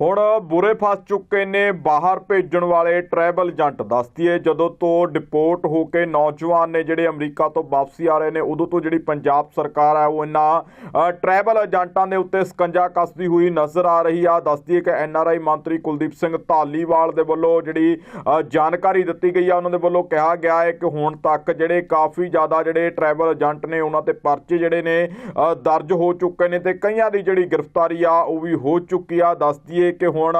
ਹੁਣ ਬੁਰੇ ਫਸ ਚੁੱਕੇ ਨੇ, ਬਾਹਰ ਭੇਜਣ ਵਾਲੇ ਟਰੈਵਲ ਏਜੰਟ। ਦੱਸਦੀ ਏ ਜਦੋਂ ਤੋਂ ਡਿਪੋਰਟ ਹੋ ਕੇ ਨੌਜਵਾਨ ਨੇ ਜਿਹੜੇ ਅਮਰੀਕਾ ਤੋਂ ਵਾਪਸੀ ਆ ਰਹੇ ਨੇ, ਉਦੋਂ ਤੋਂ ਜਿਹੜੀ ਪੰਜਾਬ ਸਰਕਾਰ ਹੈ, ਉਹ ਇਹਨਾਂ ਟਰੈਵਲ ਏਜੰਟਾਂ ਦੇ ਉੱਤੇ ਸਕੰਜਾ ਕੱਸਦੀ ਹੋਈ ਨਜ਼ਰ ਆ ਰਹੀ ਆ। ਦੱਸਦੀ ਏ ਕਿ ਆਈ ਮੰਤਰੀ ਕੁਲਦੀਪ ਸਿੰਘ ਧਾਲੀਵਾਲ ਦੇ ਵੱਲੋਂ ਜਿਹੜੀ ਜਾਣਕਾਰੀ ਦਿੱਤੀ ਗਈ ਆ, ਉਹਨਾਂ ਦੇ ਵੱਲੋਂ ਕਿਹਾ ਗਿਆ ਹੈ ਕਿ ਹੁਣ ਤੱਕ ਜਿਹੜੇ ਕਾਫੀ ਜ਼ਿਆਦਾ ਜਿਹੜੇ ਟਰੈਵਲ ਏਜੰਟ ਨੇ, ਉਹਨਾਂ ਤੇ ਪਰਚੇ ਜਿਹੜੇ ਨੇ ਦਰਜ ਹੋ ਚੁੱਕੇ ਨੇ ਤੇ ਕਈਆਂ ਦੀ ਜਿਹੜੀ ਗ੍ਰਿਫਤਾਰੀ ਆ, ਉਹ ਵੀ ਹੋ ਚੁੱਕੀ ਆ। ਦੱਸਦੀ ਏ ਕਿ ਹੁਣ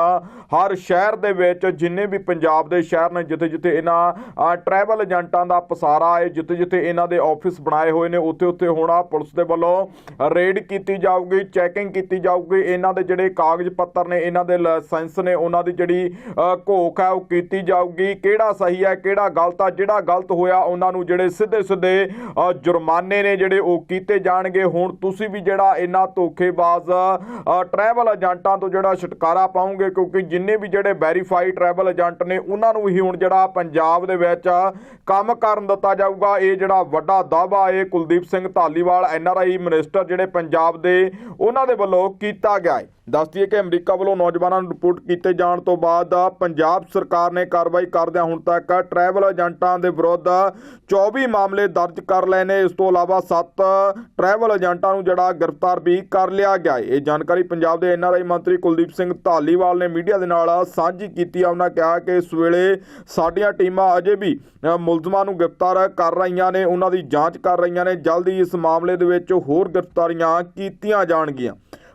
ਹਰ ਸ਼ਹਿਰ ਦੇ ਵਿੱਚ ਜਿੰਨੇ ਵੀ ਪੰਜਾਬ ਦੇ ਸ਼ਹਿਰ ਨੇ ਜਿੱਥੇ ਜਿੱਥੇ ਇਹਨਾਂ ਟਰੈਵਲ ਏਜੰਟਾਂ ਦਾ ਪਸਾਰਾ ਹੈ, ਜਿੱਥੇ ਜਿੱਥੇ ਇਹਨਾਂ ਦੇ ਆਫਿਸ ਬਣਾਏ ਹੋਏ ਨੇ, ਉੱਥੇ ਉੱਥੇ ਹੁਣ ਪੁਲਿਸ ਦੇ ਵੱਲੋਂ ਰੇਡ ਕੀਤੀ ਜਾਊਗੀ ਚੈਕਿੰਗ ਕੀਤੀ ਜਾਊਗੀ। ਇਹਨਾਂ ਦੇ ਜਿਹੜੇ ਕਾਗਜ਼ ਪੱਤਰ ਨੇ, ਇਹਨਾਂ ਦੇ ਲਾਇਸੈਂਸ ਨੇ, ਉਹਨਾਂ ਦੀ ਜਿਹੜੀ ਘੋਖ ਹੈ, ਉਹ ਕੀਤੀ ਜਾਊਗੀ। ਕਿਹੜਾ ਸਹੀ ਹੈ, ਕਿਹੜਾ ਗਲਤ ਆ, ਜਿਹੜਾ ਗਲਤ ਹੋਇਆ, ਉਹਨਾਂ ਨੂੰ ਜਿਹੜੇ ਸਿੱਧੇ ਸਿੱਧੇ ਜੁਰਮਾਨੇ ਨੇ ਜਿਹੜੇ ਉਹ ਕੀਤੇ ਜਾਣਗੇ। ਹੁਣ ਤੁਸੀਂ ਵੀ ਜਿਹੜਾ ਇਹਨਾਂ ਧੋਖੇਬਾਜ਼ ਟਰੈਵਲ ਏਜੰਟਾਂ ਤੋਂ ਜਿਹੜਾ ਛੁਟਕਾਰਾ ਪਾਉਂਗੇ ਕਿਉਂਕਿ ਜਿੰਨੇ ਵੀ ਜਿਹੜੇ ਵੈਰੀਫਾਈਡ ਟਰੈਵਲ ਏਜੰਟ ਨੇ, ਉਹਨਾਂ ਨੂੰ ਹੀ ਹੁਣ ਜਿਹੜਾ ਪੰਜਾਬ ਦੇ ਵਿੱਚ ਕੰਮ ਕਰਨ ਦਿੱਤਾ ਜਾਊਗਾ। ਇਹ ਜਿਹੜਾ ਵੱਡਾ ਦਾਅਵਾ ਹੈ, ਕੁਲਦੀਪ ਸਿੰਘ ਧਾਲੀਵਾਲ ਐਨਆਰਆਈ ਮਿਨਿਸਟਰ ਜਿਹੜੇ ਪੰਜਾਬ ਦੇ, ਉਹਨਾਂ ਦੇ ਵੱਲੋਂ ਕੀਤਾ ਗਿਆ ਹੈ। ਦੱਸਦੀ ਹੈ ਕਿ ਅਮਰੀਕਾ ਵੱਲੋਂ ਨੌਜਵਾਨਾਂ ਨੂੰ ਰਿਪੋਰਟ ਕੀਤੇ ਜਾਣ ਤੋਂ ਬਾਅਦ ਪੰਜਾਬ ਸਰਕਾਰ ਨੇ ਕਾਰਵਾਈ ਕਰਦਿਆਂ ਹੁਣ ਤੱਕ ਟਰੈਵਲ ਏਜੰਟਾਂ ਦੇ ਵਿਰੁੱਧ 24 ਮਾਮਲੇ ਦਰਜ ਕਰ ਲਏ ਨੇ। ਇਸ ਤੋਂ ਇਲਾਵਾ 7 ਟਰੈਵਲ ਏਜੰਟਾਂ ਨੂੰ ਜਿਹੜਾ ਗ੍ਰਿਫਤਾਰ ਵੀ ਕਰ ਲਿਆ ਗਿਆ ਹੈ। ਇਹ ਜਾਣਕਾਰੀ ਪੰਜਾਬ ਦੇ ਐਨਆਰਆਈ ਮੰਤਰੀ ਕੁਲਦੀਪ ਸਿੰਘ ਧਾਲੀਵਾਲ ਨੇ ਮੀਡੀਆ ਦੇ ਨਾਲ ਸਾਂਝੀ ਕੀਤੀ ਆ ਉਹਨਾਂ ਕਿਹਾ ਕਿ ਇਸ ਵੇਲੇ ਸਾਡੀਆਂ ਟੀਮਾਂ ਅਜੇ ਵੀ ਮੁਲਜ਼ਮਾਂ ਨੂੰ ਗ੍ਰਿਫਤਾਰ ਕਰ ਰਹੀਆਂ ਨੇ। ਉਹਨਾਂ ਦੀ ਜਾਂਚ ਕਰ ਰਹੀਆਂ ਨੇ। ਜਲਦੀ ਇਸ ਮਾਮਲੇ ਦੇ ਵਿੱਚ ਹੋਰ ਗ੍ਰਿਫਤਾਰੀਆਂ ਕੀਤੀਆਂ ਜਾਣਗੀਆਂ।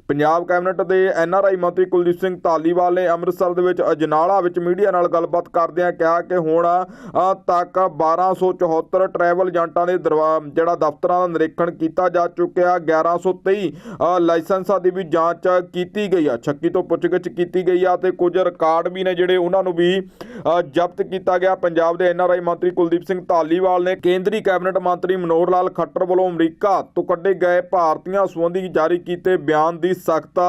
ਪੰਜਾਬ ਕੈਬਨਿਟ ਦੇ ਐਨਆਰਆਈ ਮੰਤਰੀ ਕੁਲਦੀਪ ਸਿੰਘ ਧਾਲੀਵਾਲ ਨੇ ਅੰਮ੍ਰਿਤਸਰ ਦੇ ਵਿੱਚ ਅਜਨਾਲਾ ਵਿੱਚ ਮੀਡੀਆ ਨਾਲ ਗੱਲਬਾਤ ਕਰਦਿਆਂ ਕਿਹਾ ਕਿ ਹੁਣ ਅ, ਤੱਕ 1274 ਟਰੈਵਲ ਏਜੰਟਾਂ ਦੇ ਦਰਵਾ- ਜਿਹੜਾ ਦਫ਼ਤਰਾਂ ਦਾ ਨਿਰੀਖਣ ਕੀਤਾ ਜਾ ਚੁੱਕਿਆ 1123 ਅ, ਲਾਇਸੈਂਸਾਂ ਦੀ ਵੀ ਜਾਂਚ ਕੀਤੀ ਗਈ ਆ ਛੱਕੀ ਤੋਂ ਪੁੱਛਗਿੱਛ ਕੀਤੀ ਗਈ ਆ ਤੇ ਕੁਝ ਰਿਕਾਰਡ ਵੀ ਨੇ ਜਿਹੜੇ ਉਹਨਾਂ ਨੂੰ ਵੀ ਜ਼ਬਤ ਕੀਤਾ ਗਿਆ। ਪੰਜਾਬ ਦੇ ਐਨਆਰਆਈ ਮੰਤਰੀ ਕੁਲਦੀਪ ਸਿੰਘ ਧਾਲੀਵਾਲ ਨੇ ਕੇਂਦਰੀ ਕੈਬਨਿਟ ਮੰਤਰੀ ਮਨੋਹਰ ਲਾਲ ਖੱਟਰ ਵੱਲੋਂ ਅਮਰੀਕਾ ਤੋਂ ਕੱਢੇ ਗਏ ਭਾਰਤੀਆਂ ਸੰਬੰਧੀ ਜਾਰੀ ਕੀਤੇ ਬਿਆਨ ਦੀ ਸਖਤ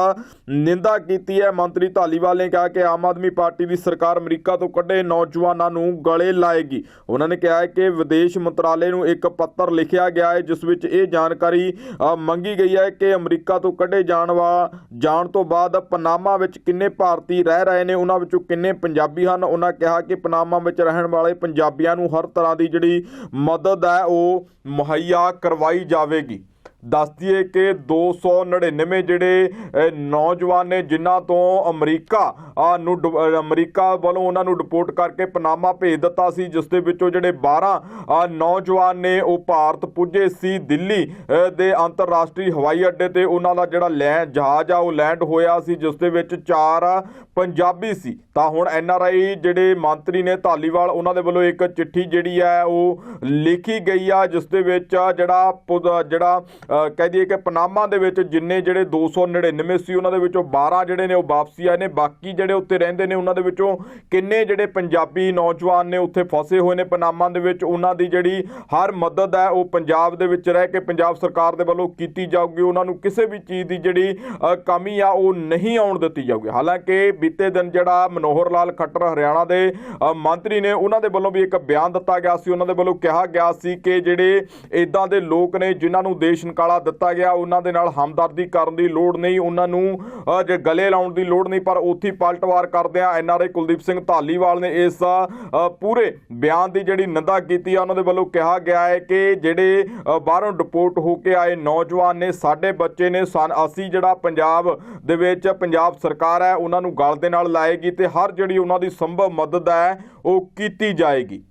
ਨਿੰਦਾ ਕੀਤੀ ਹੈ। ਮੰਤਰੀ ਧਾਲੀਵਾਲ ਨੇ ਕਿਹਾ ਕਿ ਆਮ ਆਦਮੀ ਪਾਰਟੀ ਦੀ ਸਰਕਾਰ ਅਮਰੀਕਾ ਤੋਂ ਕੱਢੇ ਨੌਜਵਾਨਾਂ ਨੂੰ ਗਲੇ ਲਾਏਗੀ। ਉਹਨਾਂ ਨੇ ਕਿਹਾ ਕਿ ਵਿਦੇਸ਼ ਮੰਤਰਾਲੇ ਨੂੰ ਇੱਕ ਪੱਤਰ ਲਿਖਿਆ ਗਿਆ ਹੈ, ਜਿਸ ਵਿੱਚ ਇਹ ਜਾਣਕਾਰੀ ਮੰਗੀ ਗਈ ਹੈ ਕਿ ਅਮਰੀਕਾ ਤੋਂ ਕੱਢੇ ਜਾਣ ਵਾ, ਜਾਣ ਤੋਂ ਬਾਅਦ ਪਨਾਮਾ ਵਿੱਚ ਕਿੰਨੇ ਭਾਰਤੀ ਰਹਿ ਰਹੇ ਨੇ, ਉਹਨਾਂ ਵਿੱਚੋਂ ਕਿੰਨੇ ਪੰਜਾਬੀ ਹਨ? ਉਹਨਾਂ ਕਿਹਾ ਕਿ ਪਨਾਮਾ ਵਿੱਚ ਰਹਿਣ ਵਾਲੇ ਪੰਜਾਬੀਆਂ ਨੂੰ ਹਰ ਤਰ੍ਹਾਂ ਦੀ ਜਿਹੜੀ ਮਦਦ ਹੈ, ਉਹ ਮੁਹੱਈਆ ਕਰਵਾਈ ਜਾਵੇਗੀ। ਦੱਸ ਦਈਏ ਕਿ 299 ਜਿਹੜੇ ਨੌਜਵਾਨ ਨੇ ਜਿਨ੍ਹਾਂ ਤੋਂ ਅਮਰੀਕਾ ਨੂੰ ਡ- ਅਮਰੀਕਾ ਵੱਲੋਂ ਉਹਨਾਂ ਨੂੰ ਡਿਪੋਰਟ ਕਰਕੇ ਪਨਾਮਾ ਭੇਜ ਦਿੱਤਾ ਸੀ, ਜਿਸ ਦੇ ਵਿੱਚੋਂ ਜਿਹੜੇ 12 ਨੌਜਵਾਨ ਨੇ ਉਹ ਭਾਰਤ ਪੁੱਜੇ ਸੀ ਦਿੱਲੀ ਦੇ ਅੰਤਰਰਾਸ਼ਟਰੀ ਹਵਾਈ ਅੱਡੇ ਤੇ ਉਹਨਾਂ ਦਾ ਜਿਹੜਾ ਲੈ ਜਹਾਜ਼ ਆ, ਉਹ ਲੈਂਡ ਹੋਇਆ ਸੀ, ਜਿਸ ਦੇ ਵਿੱਚ ਚਾਰ ਪੰਜਾਬੀ ਸੀ। ਤਾਂ ਹੁਣ ਐੱਨ ਆਰ ਆਈ ਜਿਹੜੇ ਮੰਤਰੀ ਨੇ ਧਾਲੀਵਾਲ, ਉਹਨਾਂ ਦੇ ਵੱਲੋਂ ਇੱਕ ਚਿੱਠੀ ਜਿਹੜੀ ਹੈ ਉਹ ਲਿਖੀ ਗਈ ਆ, ਜਿਸ ਦੇ ਵਿੱਚ ਜਿਹੜਾ ਪੁਦ- ਜਿਹੜਾ ਕਹਿ ਦਈਏ ਕਿ ਪਨਾਮਾ ਦੇ ਵਿੱਚ ਜਿੰਨੇ ਜਿਹੜੇ 299 ਸੀ ਉਹਨਾਂ ਦੇ ਵਿੱਚੋਂ 12 ਜਿਹੜੇ ਨੇ ਉਹ ਵਾਪਸੀ ਆਏ ਨੇ। ਬਾਕੀ ਜਿਹੜੇ ਉੱਤੇ ਰਹਿੰਦੇ ਨੇ, ਉਹਨਾਂ ਦੇ ਵਿੱਚੋਂ ਕਿੰਨੇ ਜਿਹੜੇ ਪੰਜਾਬੀ ਨੌਜਵਾਨ ਨੇ ਉੱਥੇ ਫਸੇ ਹੋਏ ਨੇ ਪਨਾਮਾ ਦੇ ਵਿੱਚ, ਉਹਨਾਂ ਦੀ ਜਿਹੜੀ ਹਰ ਮਦਦ ਹੈ, ਉਹ ਪੰਜਾਬ ਦੇ ਵਿੱਚ ਰਹਿ ਕੇ ਪੰਜਾਬ ਸਰਕਾਰ ਦੇ ਵੱਲੋਂ ਕੀਤੀ ਜਾਊਗੀ। ਉਹਨਾਂ ਨੂੰ ਕਿਸੇ ਵੀ ਚੀਜ਼ ਦੀ ਜਿਹੜੀ ਕਮੀ ਆ, ਉਹ ਨਹੀਂ ਆਉਣ ਦਿੱਤੀ ਜਾਊਗੀ। ਹਾਲਾਂਕਿ ਬੀਤੇ ਦਿਨ ਜਿਹੜਾ ਮਨੋਹਰ ਲਾਲ ਖੱਟਰ ਹਰਿਆਣਾ ਦੇ ਮੰਤਰੀ ਨੇ, ਉਹਨਾਂ ਦੇ ਵੱਲੋਂ ਵੀ ਇੱਕ ਬਿਆਨ ਦਿੱਤਾ ਗਿਆ ਸੀ। ਉਹਨਾਂ ਦੇ ਵੱਲੋਂ ਕਿਹਾ ਗਿਆ ਸੀ ਕਿ ਜਿਹੜੇ ਇਦਾਂ ਦੇ ਲੋਕ ਨੇ, ਜਿਨ੍ਹਾਂ ਨੂੰ ਦੇਸ਼ ਨਿਕਾਲਾ ਦਿੱਤਾ ਗਿਆ। ਉਹਨਾਂ ਦੇ ਨਾਲ ਹਮਦਰਦੀ ਕਰਨ ਦੀ ਲੋੜ ਨਹੀਂ। ਉਹਨਾਂ ਨੂੰ ਜੇ ਗਲੇ ਲਾਉਣ ਦੀ ਲੋੜ ਨਹੀਂ, ਪਰ ਉੱਥੇ ਪਲਟਵਾਰ ਕਰਦਿਆਂ ਐਨਆਰਆਈ ਕੁਲਦੀਪ ਸਿੰਘ ਧਾਲੀਵਾਲ ਨੇ ਇਸ ਪੂਰੇ ਬਿਆਨ ਦੀ ਜਿਹੜੀ ਨਿੰਦਾ ਕੀਤੀ ਆ, ਉਹਨਾਂ ਦੇ ਵੱਲੋਂ ਕਿਹਾ ਗਿਆ ਹੈ ਕਿ ਜਿਹੜੇ ਬਾਹਰੋਂ ਡਿਪੋਰਟ ਹੋ ਕੇ ਆਏ ਨੌਜਵਾਨ ਨੇ, ਸਾਡੇ ਬੱਚੇ ਨੇ, ਸਨ, ਅਸੀਂ ਜਿਹੜਾ ਪੰਜਾਬ ਦੇ ਵਿੱਚ ਪੰਜਾਬ ਸਰਕਾਰ ਹੈ, ਉਹਨਾਂ ਨੂੰ ਗਲ ਦੇ ਨਾਲ ਲਾਏਗੀ ਤੇ ਹਰ ਜਿਹੜੀ ਉਹਨਾਂ ਦੀ ਸੰਭਵ ਮਦਦ ਹੈ, ਉਹ ਕੀਤੀ ਜਾਏਗੀ।